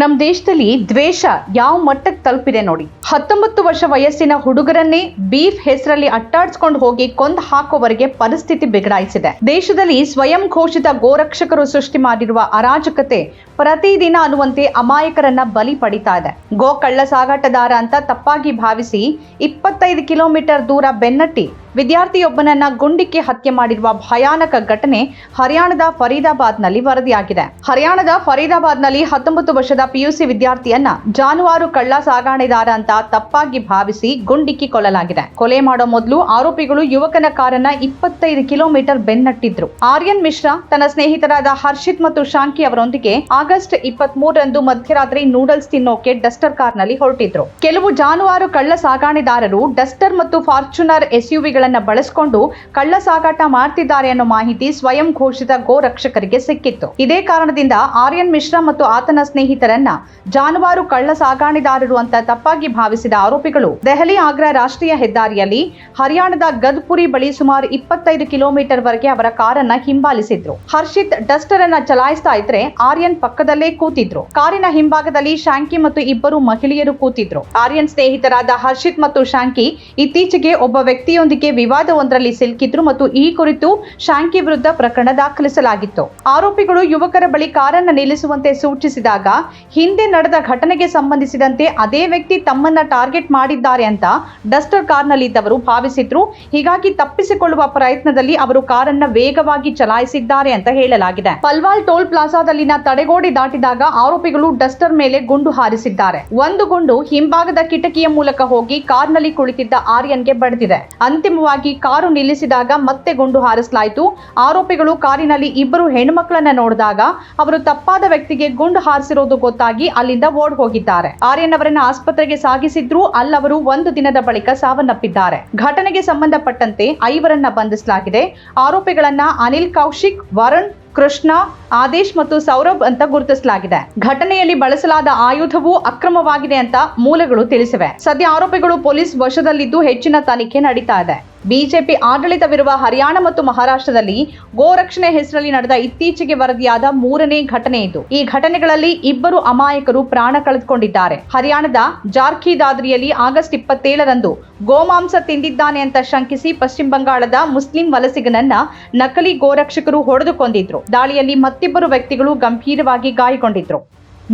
ನಮ್ಮ ದೇಶದಲ್ಲಿ ದ್ವೇಷ ಯಾವ ಮಟ್ಟಕ್ಕೆ ತಲುಪಿದೆ ನೋಡಿ. ಹತ್ತೊಂಬತ್ತು ವರ್ಷ ವಯಸ್ಸಿನ ಹುಡುಗರನ್ನೇ ಬೀಫ್ ಹೆಸರಲ್ಲಿ ಅಟ್ಟಾಡ್ಸ್ಕೊಂಡು ಹೋಗಿ ಕೊಂದು ಹಾಕೋವರೆಗೆ ಪರಿಸ್ಥಿತಿ ಬಿಗಡಾಯಿಸಿದೆ. ದೇಶದಲ್ಲಿ ಸ್ವಯಂ ಘೋಷಿತ ಗೋರಕ್ಷಕರು ಸೃಷ್ಟಿ ಮಾಡಿರುವ ಅರಾಜಕತೆ ಪ್ರತಿದಿನ ಅನ್ನುವಂತೆ ಅಮಾಯಕರನ್ನ ಬಲಿ ಪಡಿತಾ ಇದೆ. ಗೋ ಕಳ್ಳ ಸಾಗಾಟದಾರ ಅಂತ ತಪ್ಪಾಗಿ ಭಾವಿಸಿ ಇಪ್ಪತ್ತೈದು ಕಿಲೋಮೀಟರ್ ದೂರ ಬೆನ್ನಟ್ಟಿ ವಿದ್ಯಾರ್ಥಿಯೊಬ್ಬನನ್ನ ಗುಂಡಿಕ್ಕಿ ಹತ್ಯೆ ಮಾಡಿರುವ ಭಯಾನಕ ಘಟನೆ ಹರಿಯಾಣದ ಫರೀದಾಬಾದ್ನಲ್ಲಿ ವರದಿಯಾಗಿದೆ. ಹರಿಯಾಣದ ಫರೀದಾಬಾದ್ನಲ್ಲಿ ಹತ್ತೊಂಬತ್ತು ವರ್ಷದ ಪಿಯುಸಿ ವಿದ್ಯಾರ್ಥಿಯನ್ನ ಜಾನುವಾರು ಕಳ್ಳ ಸಾಗಾಣೆದಾರ ಅಂತ ತಪ್ಪಾಗಿ ಭಾವಿಸಿ ಗುಂಡಿಕ್ಕಿ ಕೊಲ್ಲಲಾಗಿದೆ. ಕೊಲೆ ಮಾಡೋ ಮೊದಲು ಆರೋಪಿಗಳು ಯುವಕನ ಕಾರನ್ನ ಇಪ್ಪತ್ತೈದು ಕಿಲೋಮೀಟರ್ ಬೆನ್ನಟ್ಟಿದ್ರು. ಆರ್ಯನ್ ಮಿಶ್ರಾ ತನ್ನ ಸ್ನೇಹಿತರಾದ ಹರ್ಷಿತ್ ಮತ್ತು ಶಾಂಕಿ ಅವರೊಂದಿಗೆ ಆಗಸ್ಟ್ ಇಪ್ಪತ್ತ್ ಮೂರರಂದು ಮಧ್ಯರಾತ್ರಿ ನೂಡಲ್ಸ್ ತಿನ್ನೋಕೆ ಡಸ್ಟರ್ ಕಾರ್ನಲ್ಲಿ ಹೊರಟಿದ್ರು. ಕೆಲವು ಜಾನುವಾರು ಕಳ್ಳ ಸಾಗಾಣೆದಾರರು ಡಸ್ಟರ್ ಮತ್ತು ಫಾರ್ಚುನರ್ ಎಸ್ಯುವಿಗಳನ್ನ ಬಳಸಿಕೊಂಡು ಕಳ್ಳ ಸಾಗಾಟ ಮಾಡ್ತಿದ್ದಾರೆ ಅನ್ನೋ ಮಾಹಿತಿ ಸ್ವಯಂ ಘೋಷಿತ ಗೋ ರಕ್ಷಕರಿಗೆ ಸಿಕ್ಕಿತ್ತು. ಇದೇ ಕಾರಣದಿಂದ ಆರ್ಯನ್ ಮಿಶ್ರಾ ಮತ್ತು ಆತನ ಸ್ನೇಹಿತರನ್ನ ಜಾನುವಾರು ಕಳ್ಳ ಸಾಗಾಣೆದಾರರು ಅಂತ ತಪ್ಪಾಗಿ ಭಾವಿಸಿದ ಆರೋಪಿಗಳು ದೆಹಲಿ ಆಗ್ರಾ ರಾಷ್ಟ್ರೀಯ ಹೆದ್ದಾರಿಯಲ್ಲಿ ಹರಿಯಾಣದ ಗದ್ಪುರಿ ಬಳಿ ಸುಮಾರು ಇಪ್ಪತ್ತೈದು ಕಿಲೋಮೀಟರ್ ವರೆಗೆ ಅವರ ಕಾರನ್ನ ಹಿಂಬಾಲಿಸಿದ್ರು. ಹರ್ಷಿತ್ ಡಸ್ಟರ್ ಅನ್ನ ಚಲಾಯಿಸ್ತಾ ಇದ್ರೆ ಆರ್ಯನ್ ಪಕ್ಕದಲ್ಲೇ ಕೂತಿದ್ರು. ಕಾರಿನ ಹಿಂಭಾಗದಲ್ಲಿ ಶಾಂಕಿ ಮತ್ತು ಇಬ್ಬರು ಮಹಿಳೆಯರು ಕೂತಿದ್ರು. ಆರ್ಯನ್ ಸ್ನೇಹಿತರಾದ ಹರ್ಷಿತ್ ಮತ್ತು ಶಾಂಕಿ ಇತ್ತೀಚೆಗೆ ಒಬ್ಬ ವ್ಯಕ್ತಿಯೊಂದಿಗೆ ವಿವಾದವೊಂದರಲ್ಲಿ ಸಿಲುಕಿದ್ರು ಮತ್ತು ಈ ಕುರಿತು ಶಾಂಕಿ ವಿರುದ್ಧ ಪ್ರಕರಣ ದಾಖಲಿಸಲಾಗಿತ್ತು. ಆರೋಪಿಗಳು ಯುವಕರ ಬಳಿ ಕಾರನ್ನು ನಿಲ್ಲಿಸುವಂತೆ ಸೂಚಿಸಿದಾಗ ಹಿಂದೆ ನಡೆದ ಘಟನೆಗೆ ಸಂಬಂಧಿಸಿದಂತೆ ಅದೇ ವ್ಯಕ್ತಿ ತಮ್ಮನ್ನ ಟಾರ್ಗೆಟ್ ಮಾಡಿದ್ದಾರೆ ಅಂತ ಡಸ್ಟರ್ ಕಾರ್ನಲ್ಲಿದ್ದವರು ಭಾವಿಸಿದ್ರು. ಹೀಗಾಗಿ ತಪ್ಪಿಸಿಕೊಳ್ಳುವ ಪ್ರಯತ್ನದಲ್ಲಿ ಅವರು ಕಾರನ್ನ ವೇಗವಾಗಿ ಚಲಾಯಿಸಿದ್ದಾರೆ ಅಂತ ಹೇಳಲಾಗಿದೆ. ಪಲ್ವಾಲ್ ಟೋಲ್ ಪ್ಲಾಜಾದಲ್ಲಿನ ತಡೆಗೋಡೆ ದಾಟಿದಾಗ ಆರೋಪಿಗಳು ಡಸ್ಟರ್ ಮೇಲೆ ಗುಂಡು ಹಾರಿಸಿದ್ದಾರೆ. ಒಂದು ಗುಂಡು ಹಿಂಭಾಗದ ಕಿಟಕಿಯ ಮೂಲಕ ಹೋಗಿ ಕಾರ್ನಲ್ಲಿ ಕುಳಿತಿದ್ದ ಆರ್ಯನ್ಗೆ ಬಡಿದಿದೆ. ಅಂತಿಮವಾಗಿ ಕಾರು ನಿಲ್ಲಿಸಿದಾಗ ಮತ್ತೆ ಗುಂಡು ಹಾರಿಸಲಾಯಿತು. ಆರೋಪಿಗಳು ಕಾರಿನಲ್ಲಿ ಇಬ್ಬರು ಹೆಣ್ಮಕ್ಳನ್ನ ನೋಡಿದಾಗ ಅವರು ತಪ್ಪಾದ ವ್ಯಕ್ತಿಗೆ ಗುಂಡು ಹಾರಿಸಿರೋದು ಗೊತ್ತಾಗಿ ಅಲ್ಲಿಂದ ಓಡ್ ಹೋಗಿದ್ದಾರೆ. ಆರ್ಯನ್ ಅವರನ್ನ ಆಸ್ಪತ್ರೆಗೆ ಸಾಗಿಸಿದ್ರು. ಅಲ್ಲವರು ಒಂದು ದಿನದ ಬಳಿಕ ಸಾವನ್ನಪ್ಪಿದ್ದಾರೆ. ಘಟನೆಗೆ ಸಂಬಂಧಪಟ್ಟಂತೆ ಐವರನ್ನ ಬಂಧಿಸಲಾಗಿದೆ. ಆರೋಪಿಗಳನ್ನ ಅನಿಲ್ ಕೌಶಿಕ್, ವರುಣ್ ಕೃಷ್ಣ, ಆದೇಶ್ ಮತ್ತು ಸೌರಭ್ ಅಂತ ಗುರುತಿಸಲಾಗಿದೆ. ಘಟನೆಯಲ್ಲಿ ಬಳಸಲಾದ ಆಯುಧವು ಅಕ್ರಮವಾಗಿದೆ ಅಂತ ಮೂಲಗಳು ತಿಳಿಸಿವೆ. ಸದ್ಯ ಆರೋಪಿಗಳು ಪೊಲೀಸ್ ವಶದಲ್ಲಿದ್ದು ಹೆಚ್ಚಿನ ತನಿಖೆ ನಡೀತಾ ಇದೆ. ಬಿಜೆಪಿ ಆಡಳಿತವಿರುವ ಹರಿಯಾಣ ಮತ್ತು ಮಹಾರಾಷ್ಟ್ರದಲ್ಲಿ ಗೋರಕ್ಷಣೆ ಹೆಸರಲ್ಲಿ ನಡೆದ ಇತ್ತೀಚೆಗೆ ವರದಿಯಾದ ಮೂರನೇ ಘಟನೆ ಇದು. ಈ ಘಟನೆಗಳಲ್ಲಿ ಇಬ್ಬರು ಅಮಾಯಕರು ಪ್ರಾಣ ಕಳೆದುಕೊಂಡಿದ್ದಾರೆ. ಹರಿಯಾಣದ ಜಾರ್ಖಿದಾದ್ರಿಯಲ್ಲಿ ಆಗಸ್ಟ್ ಇಪ್ಪತ್ತೇಳರಂದು ಗೋಮಾಂಸ ತಿಂದಿದ್ದಾನೆ ಅಂತ ಶಂಕಿಸಿ ಪಶ್ಚಿಮ ಬಂಗಾಳದ ಮುಸ್ಲಿಂ ವಲಸಿಗನನ್ನ ನಕಲಿ ಗೋರಕ್ಷಕರು ಹೊಡೆದುಕೊಂಡಿದ್ರು. ದಾಳಿಯಲ್ಲಿ ಮತ್ತಿಬ್ಬರು ವ್ಯಕ್ತಿಗಳು ಗಂಭೀರವಾಗಿ ಗಾಯಗೊಂಡಿದ್ರು.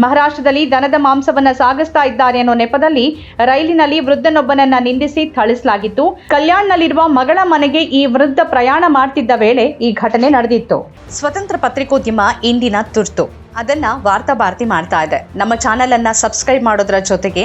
ಮಹಾರಾಷ್ಟ್ರದಲ್ಲಿ ದನದ ಮಾಂಸವನ್ನ ಸಾಗಿಸ್ತಾ ಇದ್ದಾರೆ ಅನ್ನೋ ನೆಪದಲ್ಲಿ ರೈಲಿನಲ್ಲಿ ವೃದ್ಧನೊಬ್ಬನನ್ನ ನಿಂದಿಸಿ ಥಳಿಸಲಾಗಿತ್ತು. ಕಲ್ಯಾಣ್ನಲ್ಲಿರುವ ಮಗಳ ಮನೆಗೆ ಈ ವೃದ್ಧ ಪ್ರಯಾಣ ಮಾಡ್ತಿದ್ದ ವೇಳೆ ಈ ಘಟನೆ ನಡೆದಿತ್ತು. ಸ್ವತಂತ್ರ ಪತ್ರಿಕೋದ್ಯಮ ಇಂದಿನ ತುರ್ತು. ಅದನ್ನ ವಾರ್ತಾ ಭಾರತಿ ಮಾಡ್ತಾ ಇದೆ. ನಮ್ಮ ಚಾನೆಲ್ ಅನ್ನ ಸಬ್ಸ್ಕ್ರೈಬ್ ಮಾಡೋದ್ರ ಜೊತೆಗೆ